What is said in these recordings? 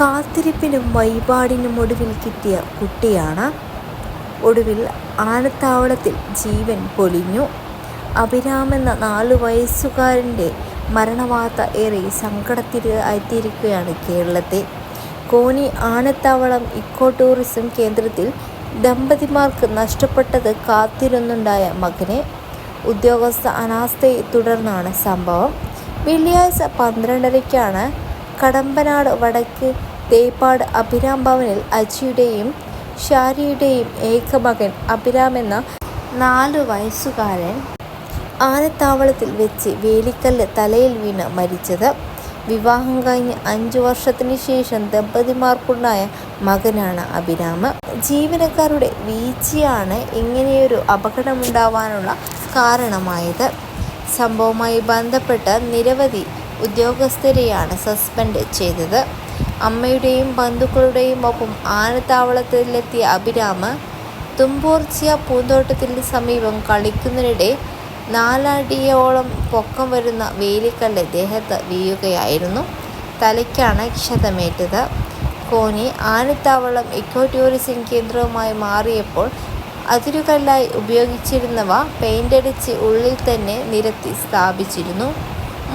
കാത്തിരിപ്പിനും വഴിപാടിനും ഒടുവിൽ കിട്ടിയ കുട്ടിയാണ്. ഒടുവിൽ ആനത്താവളത്തിൽ ജീവൻ പൊലിഞ്ഞു. അഭിരാമെന്ന നാലു വയസ്സുകാരന്റെ മരണവാർത്ത ഏറെ സങ്കടത്തിൽ സങ്കടത്തിലാഴ്ത്തിയിരിക്കുകയാണ് കേരളത്തെ. കോന്നി ആനത്താവളം ഇക്കോ ടൂറിസം കേന്ദ്രത്തിൽ ദമ്പതിമാർക്ക് നഷ്ടപ്പെട്ടത് കാത്തിരുന്നുണ്ടായ മകനെ. ഉദ്യോഗസ്ഥ അനാസ്ഥയെ തുടർന്നാണ് സംഭവം. വെള്ളിയാഴ്ച പന്ത്രണ്ടരയ്ക്കാണ് കടമ്പനാട് വടക്ക് തേപ്പാട് അഭിരാം ഭവനിൽ അജിയുടെയും ഷാരിയുടെയും ഏകമകൻ അഭിരാം എന്ന നാലു വയസ്സുകാരൻ ആനത്താവളത്തിൽ വെച്ച് വേലിക്കല്ല് തലയിൽ വീണ് മരിച്ചത്. വിവാഹം കഴിഞ്ഞ് അഞ്ചു വർഷത്തിന് ശേഷം ദമ്പതിമാർക്കുണ്ടായ മകനാണ് അഭിരാമ് ജീവനക്കാരുടെ വീഴ്ചയാണ് ഇങ്ങനെയൊരു അപകടമുണ്ടാവാനുള്ള കാരണമായത്. സംഭവവുമായി ബന്ധപ്പെട്ട് നിരവധി ഉദ്യോഗസ്ഥരെയാണ് സസ്പെൻഡ് ചെയ്തത്. അമ്മയുടെയും ബന്ധുക്കളുടെയും ഒപ്പം ആനത്താവളത്തിലെത്തിയ അഭിരാമ് തുമ്പോർച്ചിയ പൂന്തോട്ടത്തിന് സമീപം കളിക്കുന്നതിനിടെ നാലടിയോളം പൊക്കം വരുന്ന വേലിക്കല്ല് ദേഹത്ത് വീഴുകയായിരുന്നു. തലയ്ക്കാണ് ക്ഷതമേറ്റത്. കോനി ആനത്താവളം ഇക്കോ ടൂറിസം കേന്ദ്രവുമായി മാറിയപ്പോൾ അതിരുകല്ലായി ഉപയോഗിച്ചിരുന്നവ പെയിന്റടിച്ച് ഉള്ളിൽ തന്നെ നിരത്തി സ്ഥാപിച്ചിരുന്നു.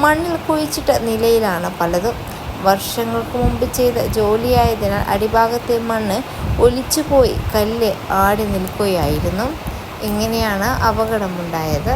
മണ്ണിൽ കുഴിച്ചിട്ട നിലയിലാണ് പലതും. വർഷങ്ങൾക്ക് മുമ്പ് ചെയ്ത ജോലിയായതിനാൽ അടിഭാഗത്തെ മണ്ണ് ഒലിച്ചുപോയി കല്ല് ആടി നിൽക്കുകയായിരുന്നു. ഇങ്ങനെയാണ് അപകടമുണ്ടായത്.